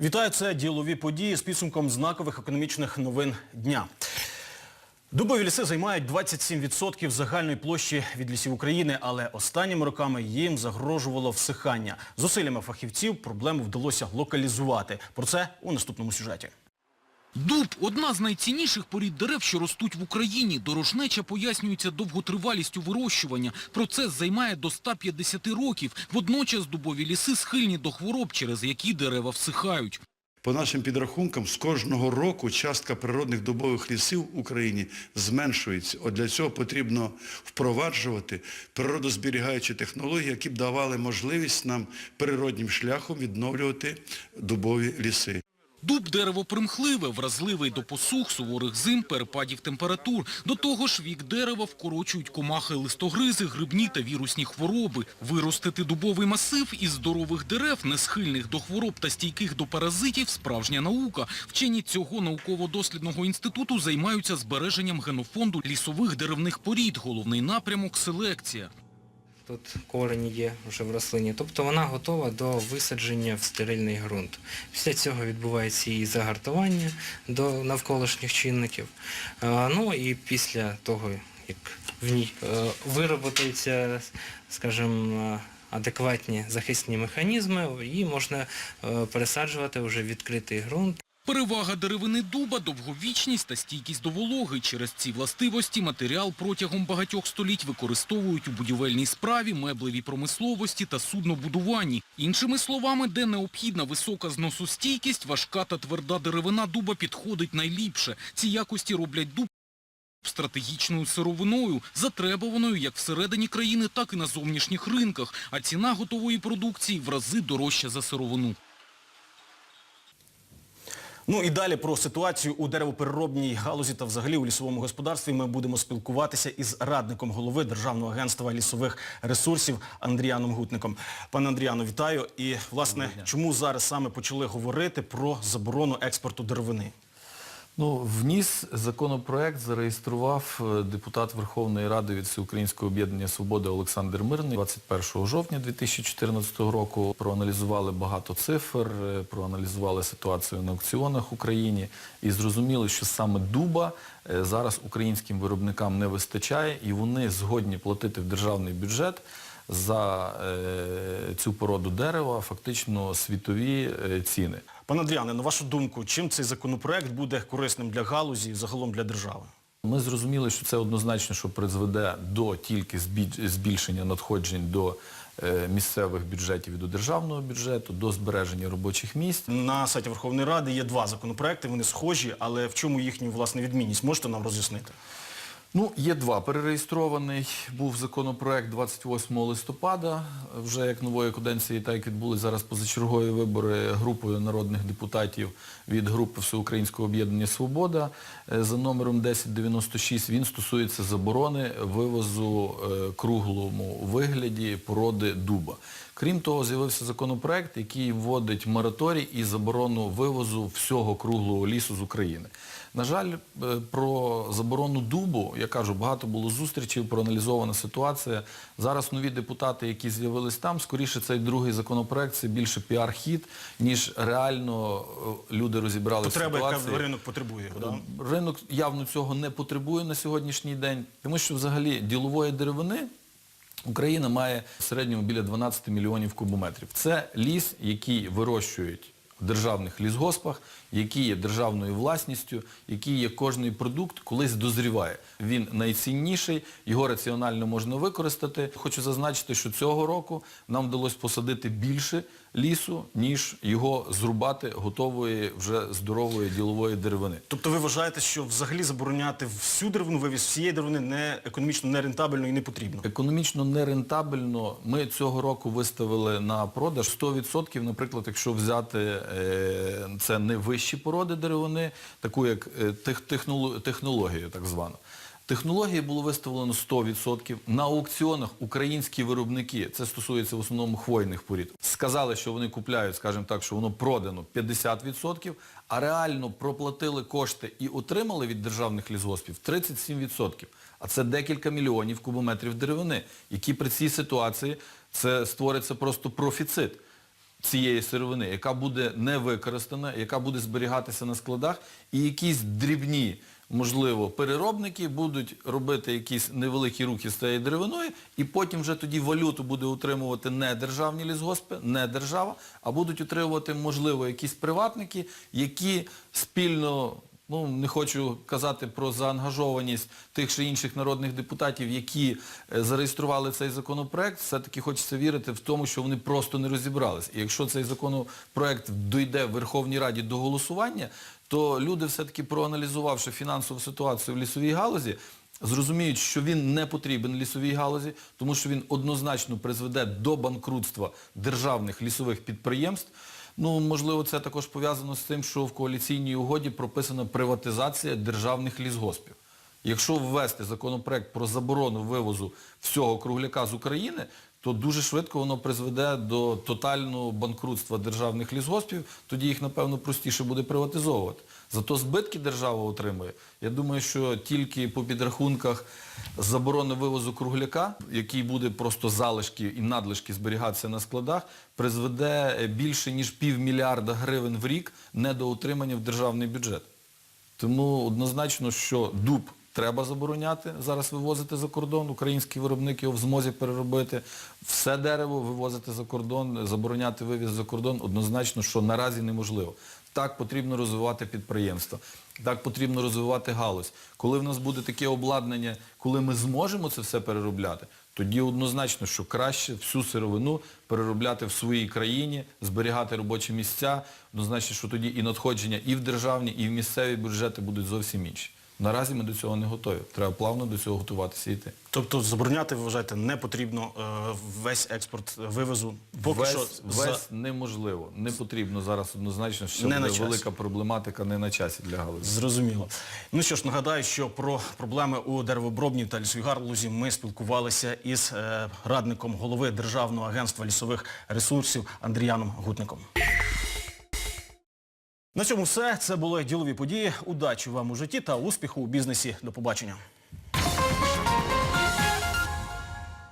Вітаю, це ділові події з підсумком знакових економічних новин дня. Дубові ліси займають 27% загальної площі від лісів України, але останніми роками їм загрожувало всихання. Зусиллями фахівців проблему вдалося локалізувати. Про це у наступному сюжеті. Дуб – одна з найцінніших порід дерев, що ростуть в Україні. Дорожнеча пояснюється довготривалістю вирощування. Процес займає до 150 років. Водночас дубові ліси схильні до хвороб, через які дерева всихають. По нашим підрахункам, з кожного року частка природних дубових лісів в Україні зменшується. От для цього потрібно впроваджувати природозберігаючі технології, які б давали можливість нам природнім шляхом відновлювати дубові ліси. Дуб – дерево примхливе, вразливий до посух, суворих зим, перепадів температур. До того ж, вік дерева вкорочують комахи листогризи, грибні та вірусні хвороби. Виростити дубовий масив із здорових дерев, не схильних до хвороб та стійких до паразитів – справжня наука. Вчені цього науково-дослідного інституту займаються збереженням генофонду лісових деревних порід. Головний напрямок – селекція. Тут корені є вже в рослині. Тобто вона готова до висадження в стерильний ґрунт. Після цього відбувається її загартування до навколишніх чинників. Ну і після того, як в ній е, вироботуються, скажімо, адекватні захисні механізми, її можна е, пересаджувати вже в відкритий ґрунт. Перевага деревини дуба – довговічність та стійкість до вологи. Через ці властивості матеріал протягом багатьох століть використовують у будівельній справі, меблевій промисловості та суднобудуванні. Іншими словами, де необхідна висока зносостійкість, важка та тверда деревина дуба підходить найліпше. Ці якості роблять дуб стратегічною сировиною, затребуваною як всередині країни, так і на зовнішніх ринках. А ціна готової продукції в рази дорожча за сировину. Ну і далі про ситуацію у деревопереробній галузі та взагалі у лісовому господарстві ми будемо спілкуватися із радником голови Державного агентства лісових ресурсів Андріаном Гутником. Пане Андріану, вітаю. І, власне, чому зараз саме почали говорити про заборону експорту деревини? Ну, вніс законопроект, зареєстрував е, депутат Верховної Ради від Всеукраїнського об'єднання «Свобода» Олександр Мирний 21 жовтня 2014 року. Проаналізували багато цифр, е, проаналізували ситуацію на аукціонах в Україні і зрозуміли, що саме дуба е, зараз українським виробникам не вистачає і вони згодні платити в державний бюджет за цю породу дерева фактично світові ціни. Пане Андріане, на вашу думку, чим цей законопроект буде корисним для галузі і загалом для держави? Ми зрозуміли, що це однозначно, що призведе до тільки збільшення надходжень до е, місцевих бюджетів і до державного бюджету, до збереження робочих місць. На сайті Верховної Ради є два законопроекти, вони схожі, але в чому їхня власне відмінність? Можете нам роз'яснити? Ну, є два. Перереєстрований був законопроект 28 листопада, вже як нової каденції, так як відбулись зараз позачергові вибори групою народних депутатів від групи Всеукраїнського об'єднання Свобода е, за номером 1096. Він стосується заборони вивозу е, круглому вигляді породи дуба. Крім того, з'явився законопроект, який вводить мораторій і заборону вивозу всього круглого лісу з України. На жаль, е, про заборону дубу, я кажу, багато було зустрічей, проаналізована ситуація. Зараз нові депутати, які з'явились там, скоріше цей другий законопроект це більше піар-хід, ніж реально е, люди розібрали Потреба, яка ситуацію. ринок потребує. Да? Ринок явно цього не потребує на сьогоднішній день, тому що взагалі ділової деревини Україна має в середньому біля 12 мільйонів кубометрів. Це ліс, який вирощують державних лісгоспах, який є державною власністю, який є кожний продукт, колись дозріває. Він найцінніший, його раціонально можна використати. Хочу зазначити, що цього року нам вдалося посадити більше лісу, ніж його зрубати готової вже здорової ділової деревини. Тобто ви вважаєте, що взагалі забороняти всю деревину, вивіз всієї деревини не економічно нерентабельно і не потрібно? Економічно нерентабельно. Ми цього року виставили на продаж 100%, наприклад, якщо взяти це не вищі породи деревини, таку як е, тех, техноло- технологію так звану. Технології було виставлено 100%. На аукціонах українські виробники, це стосується в основному хвойних порід, сказали, що вони купляють, скажімо так, що воно продано 50%, а реально проплатили кошти і отримали від державних лісгоспів 37%. А це декілька мільйонів кубометрів деревини, які при цій ситуації це створиться просто профіцит. Цієї сировини, яка буде не використана, яка буде зберігатися на складах, і якісь дрібні, можливо, переробники будуть робити якісь невеликі рухи з цією деревиною, і потім вже тоді валюту буде утримувати не державні лісгоспи, не держава, а будуть утримувати, можливо, якісь приватники, які спільно ну не хочу казати про заангажованість тих чи інших народних депутатів, які е, зареєстрували цей законопроект, все-таки хочеться вірити в тому, що вони просто не розібрались. І якщо цей законопроект дойде в Верховній Раді до голосування, то люди все-таки проаналізувавши фінансову ситуацію в лісовій галузі, зрозуміють, що він не потрібен лісовій галузі, тому що він однозначно призведе до банкрутства державних лісових підприємств. Ну, можливо, це також пов'язано з тим, що в коаліційній угоді прописана приватизація державних лісгоспів. Якщо ввести законопроект про заборону вивозу всього кругляка з України, то дуже швидко воно призведе до тотального банкрутства державних лісгоспів, тоді їх, напевно, простіше буде приватизовувати. Зато збитки держава отримує. Я думаю, що тільки по підрахунках заборони вивозу кругляка, який буде просто залишки і надлишки зберігатися на складах, призведе більше ніж півмільярда гривень в рік недоотримання в державний бюджет. Тому однозначно, що дуб треба забороняти, зараз вивозити за кордон, український виробник його в змозі переробити. Все дерево вивозити за кордон, забороняти вивіз за кордон, однозначно, що наразі неможливо. Так потрібно розвивати підприємства, так потрібно розвивати галузь. Коли в нас буде таке обладнання, коли ми зможемо це все переробляти, тоді однозначно, що краще всю сировину переробляти в своїй країні, зберігати робочі місця, однозначно, що тоді і надходження і в державні, і в місцеві бюджети будуть зовсім інші. Наразі ми до цього не готові. Треба плавно до цього готуватися і йти. Тобто забороняти, ви вважаєте, не потрібно е, весь експорт вивезу. Поки весь, що за- весь неможливо. Не потрібно зараз однозначно, що Не буде велика проблематика не на часі для галузі. Зрозуміло. Ну що ж, нагадаю, що про проблеми у деревообробній та лісовій галузі ми спілкувалися із е, радником голови Державного агентства лісових ресурсів Андріаном Гутником. На цьому все. Це були ділові події. Удачі вам у житті та успіху у бізнесі. До побачення.